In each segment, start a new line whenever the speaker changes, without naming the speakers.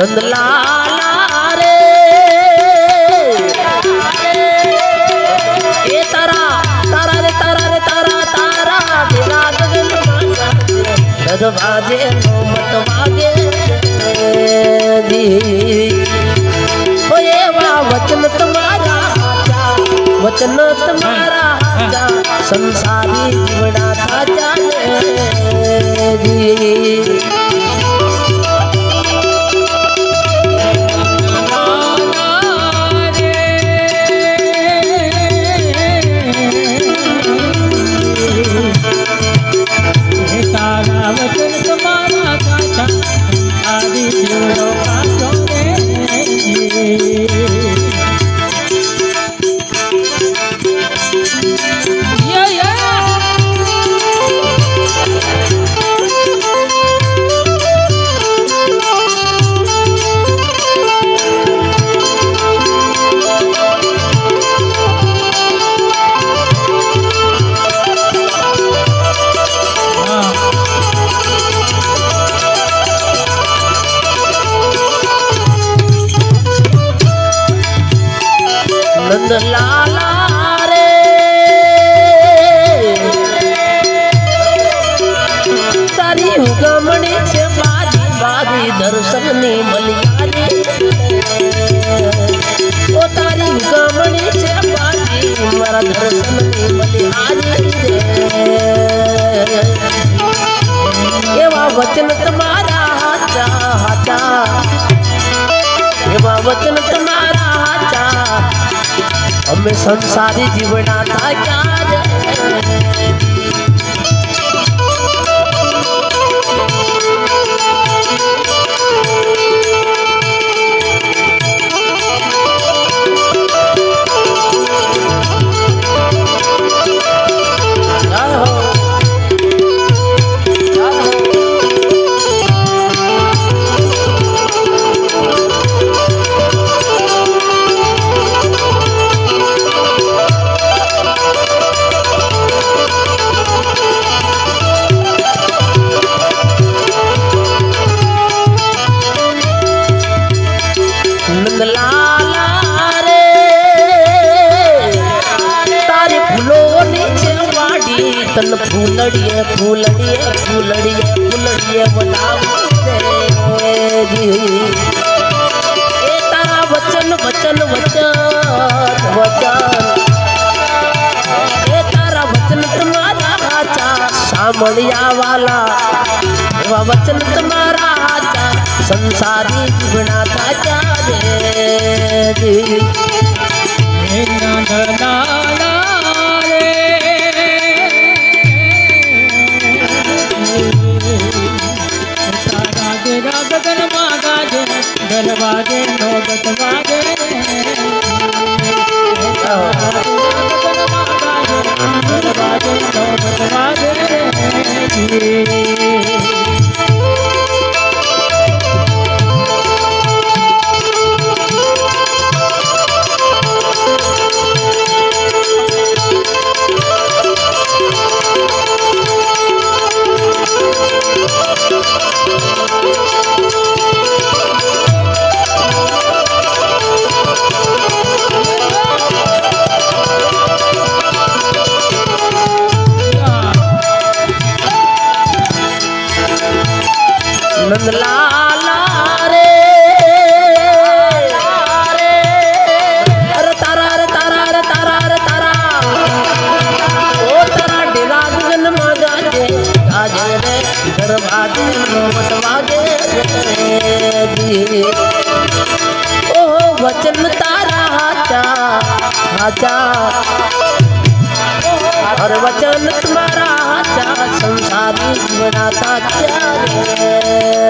आनंद रे ए तारा तारा रे तारा रे, तारा तारा, बिना गगन दद बाजे नो मत वागे दी ओए वाला वचन तुम्हारा वचन तुम्हारा संसारी जीवना था जाने जी। રે એવા વચન તમારા હાચા હાચા એવા વચન તમારા હાચા અમે સંસારી જીવડા તાક્યા फूलड़िए फूलड़िए फूलड़िए फूलड़िए बनाओ तारा वचन वचन वचन वचन ए तारा वचन तुम्हारा राजा सामिया वाला। वा वचन तुम्हारा राजा, संसारी जीवना था जा जी।
मेरा ઢોલ વાગે નો ગત વાગે.
आनंद रे। तारा तारा तारा ओ डेरा ओ वचन तारा हाचा हाचा। और वचन तुम्हारा हाचा, संसारी बनाता क्या रे?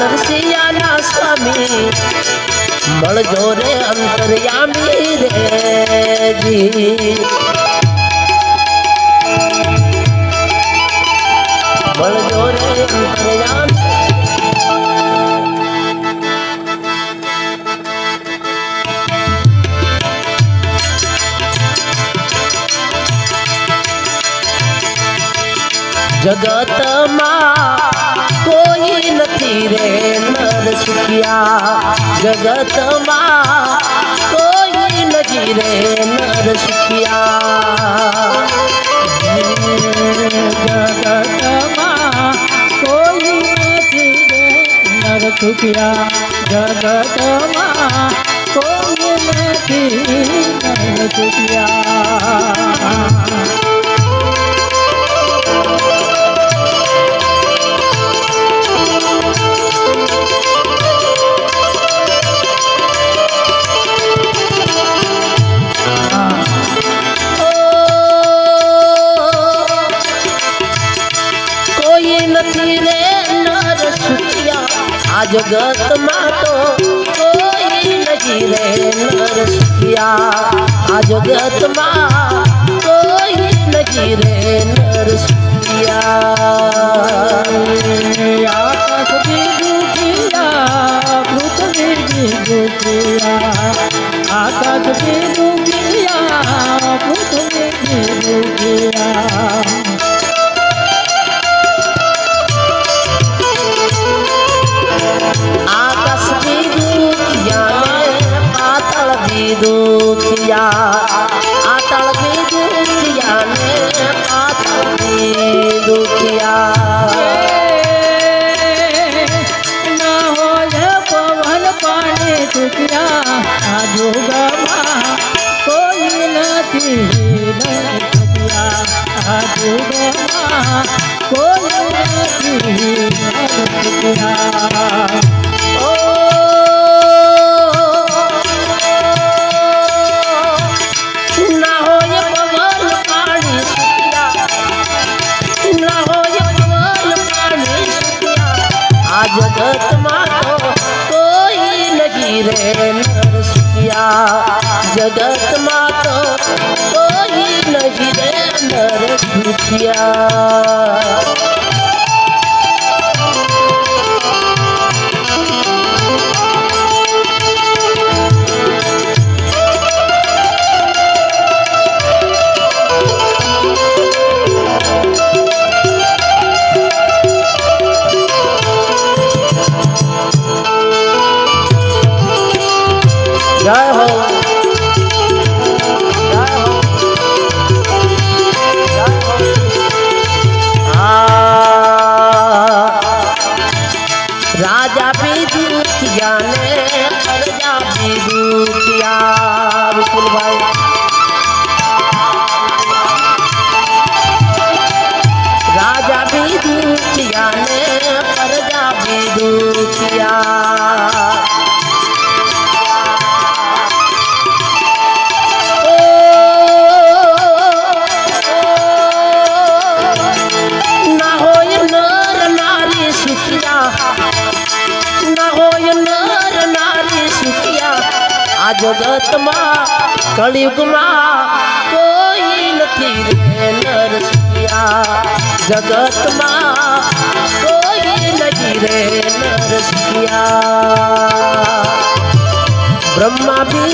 नरसियाला स्वामी। मण जोरे अंतर्यामी रे जी। मण जोरे जगत किया। जगत माँ कोई नदी रे नर नरसिया
जगत माँ कोई अथी रे नर नरसिया जगत माँ
जगत मातो, कोई नहीं रे नर सुखिया। आ जगत मा, कोई नहीं रे नर सुखिया।
যোগমা কইলতি নতিয়া যোগমা কইলতি নতিয়া
જગતમાં તો કોઈ નહીં રે નર સુખ્યા આ જગતમાં કળિયુગમાં કોઈ નથી રે નર સુખિયા જગતમાં કોઈ નથી રે નર સુખિયા બ્રહ્મા બી